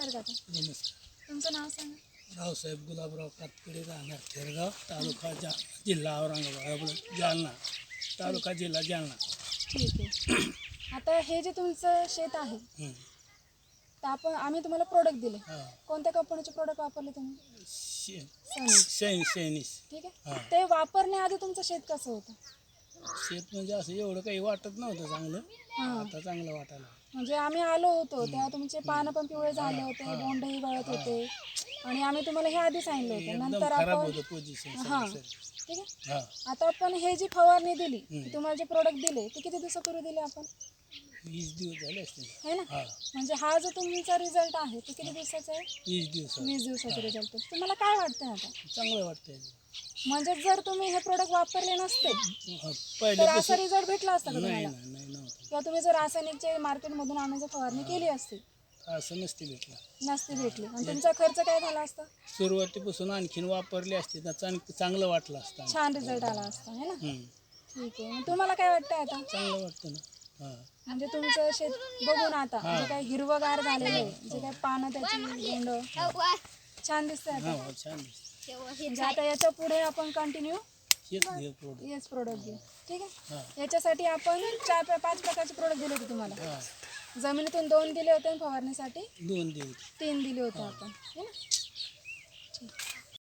नमस्कार काका नमस्कार. तुमचं नाव सांगा. रावसाहेब गुलाबराव कातकडे राहणार खेरगाव तालुका जा जिल्हा औरंगाबाद आपलं जालना. तालुका जिल्हा जालना. ठीक आहे. आता हे जे तुमचं शेत आहे हं. तर आपण आम्ही तुम्हाला प्रोडक्ट दिले. हा. कोणत्या कंपनीचे प्रोडक्ट वापरले तुम्ही? शे सनी ठीक हा. आहे ते वापरण्याआधी तुमचं शेत कसं होतं? शेत म्हणजे असं एवढं काही वाटत नव्हतं चांगलं. आता चांगलं वाटायला म्हणजे आम्ही आलो होतो तेव्हा तुमचे पानं पण पिवळे झाले होते बोंडही गळत होते. आणि आम्ही तुम्हाला हे आधी सांगितलं होतं. नंतर आपण हां. ठीक आहे? आता आपण हे जी फवारणी दिली तुम्हाला जे प्रोडक्ट दिले ते किती दिवसापूर्वी दिले आपण? वीस दिवस झाले असतील. है ना? म्हणजे हा जो तुमचा रिझल्ट आहे तो किती दिवसाचा आहे? वीस दिवस वीस दिवसाचा रिझल्ट तुम्हाला काय वाटतंय आता? चांगलं वाटतंय. म्हणजे जर तुम्ही हे प्रोडक्ट वापरले नसते तर असा रिझल्ट भेटला असता का नाही तुम्हाला? नाही नाही नव्हतं. किंवा तुम्ही जर रासायनिकचे मार्केटमधून आणून जर फवारणी केली असती? असं नसते भेटलं. नसती भेटली. आणि तुमचा खर्च काय झाला असता? सुरुवातीपासून आणखीन वापरली असते तर चांग- चांगलं वाटलं असतं. छान रिझल्ट आला असता है ना. ठीक आहे. मग तुम्हाला काय वाटतंय आता? चांगलं वाटतं ना. हां. म्हणजे तुमचं शेत बघून आता जे काय हिरवगार झालेलं आहे जे काय पानं त्याची गोंड छान दिसतंय आता. हां छान दिसतं म्हणजे आता याच्यापुढे आपण कंटिन्यू हेच प्रोडक्ट घेऊ. ठीक आहे? हां. याच्यासाठी आपण चार पाच प्रकारचे प्रोडक्ट दिले होते तुम्हाला. जमिनीतून दोन दिले होते आणि फवारणीसाठी? दोन दिवस तीन दिले होते आपण. है ना? ठीक.